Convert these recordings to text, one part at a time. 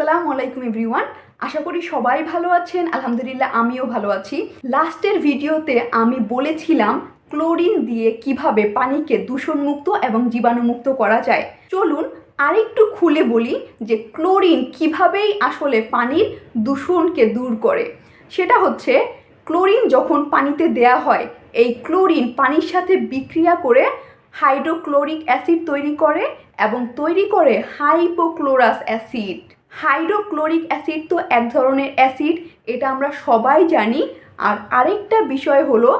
আসসালামু আলাইকুম এভরিওয়ান। আশা করি সবাই ভালো আছেন। আলহামদুলিল্লাহ আমিও ভালো আছি। লাস্টের ভিডিওতে আমি বলেছিলাম ক্লোরিন দিয়ে কীভাবে পানিকে দূষণমুক্ত এবং জীবাণুমুক্ত করা যায়। চলুন আরেকটু খুলে বলি যে ক্লোরিন কিভাবেই আসলে পানির দূষণকে দূর করে। সেটা হচ্ছে ক্লোরিন যখন পানিতে দেয়া হয়, এই ক্লোরিন পানির সাথে বিক্রিয়া করে হাইড্রোক্লোরিক অ্যাসিড তৈরি করে এবং তৈরি করে হাইপোক্লোরাস অ্যাসিড। হাইড্রোক্লোরিক অ্যাসিড তো এক ধরনের অ্যাসিড, এটা আমরা সবাই জানি। আর আরেকটা বিষয় হলো,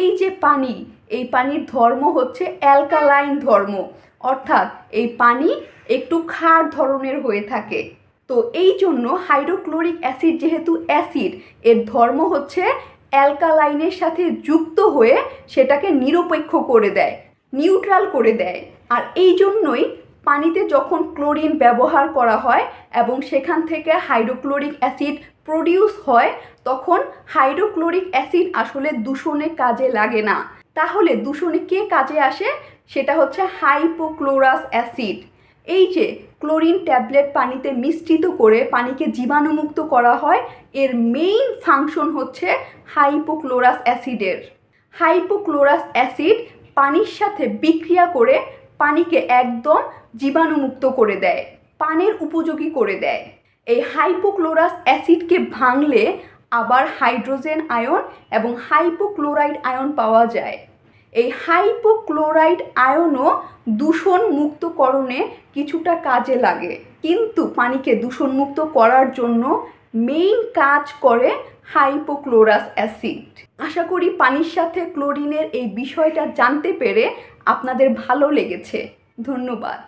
এই যে পানি, এই পানির ধর্ম হচ্ছে অ্যালকালাইন ধর্ম। অর্থাৎ এই পানি একটু ক্ষার ধরনের হয়ে থাকে। তো এই জন্য হাইড্রোক্লোরিক অ্যাসিড যেহেতু অ্যাসিড, এর ধর্ম হচ্ছে অ্যালকালাইনের সাথে যুক্ত হয়ে সেটাকে নিরপেক্ষ করে দেয়, নিউট্রাল করে দেয়। আর এই জন্যই পানিতে যখন ক্লোরিন ব্যবহার করা হয় এবং সেখান থেকে হাইড্রোক্লোরিক অ্যাসিড প্রডিউস হয়, তখন হাইড্রোক্লোরিক অ্যাসিড আসলে দূষণে কাজে লাগে না। তাহলে দূষণে কে কাজে আসে? সেটা হচ্ছে হাইপোক্লোরাস অ্যাসিড। এই যে ক্লোরিন ট্যাবলেট পানিতে মিশ্রিত করে পানিকে জীবাণুমুক্ত করা হয়, এর মেইন ফাংশন হচ্ছে হাইপোক্লোরাস অ্যাসিডের। হাইপোক্লোরাস অ্যাসিড পানির সাথে বিক্রিয়া করে পানিকে একদম জীবাণুমুক্ত করে দেয়, পানের উপযোগী করে দেয়। এই হাইপোক্লোরাস অ্যাসিডকে ভাঙলে আবার হাইড্রোজেন আয়ন এবং হাইপোক্লোরাইড আয়ন পাওয়া যায়। এই হাইপোক্লোরাইড আয়নও দূষণ মুক্তকরণে কিছুটা কাজে লাগে, কিন্তু পানিকে দূষণমুক্ত করার জন্য মেইন কাজ করে হাইপোক্লোরাস অ্যাসিড। আশা করি পানির সাথে ক্লোরিনের এই বিষয়টা জানতে পেরে আপনাদের ভালো লেগেছে। ধন্যবাদ।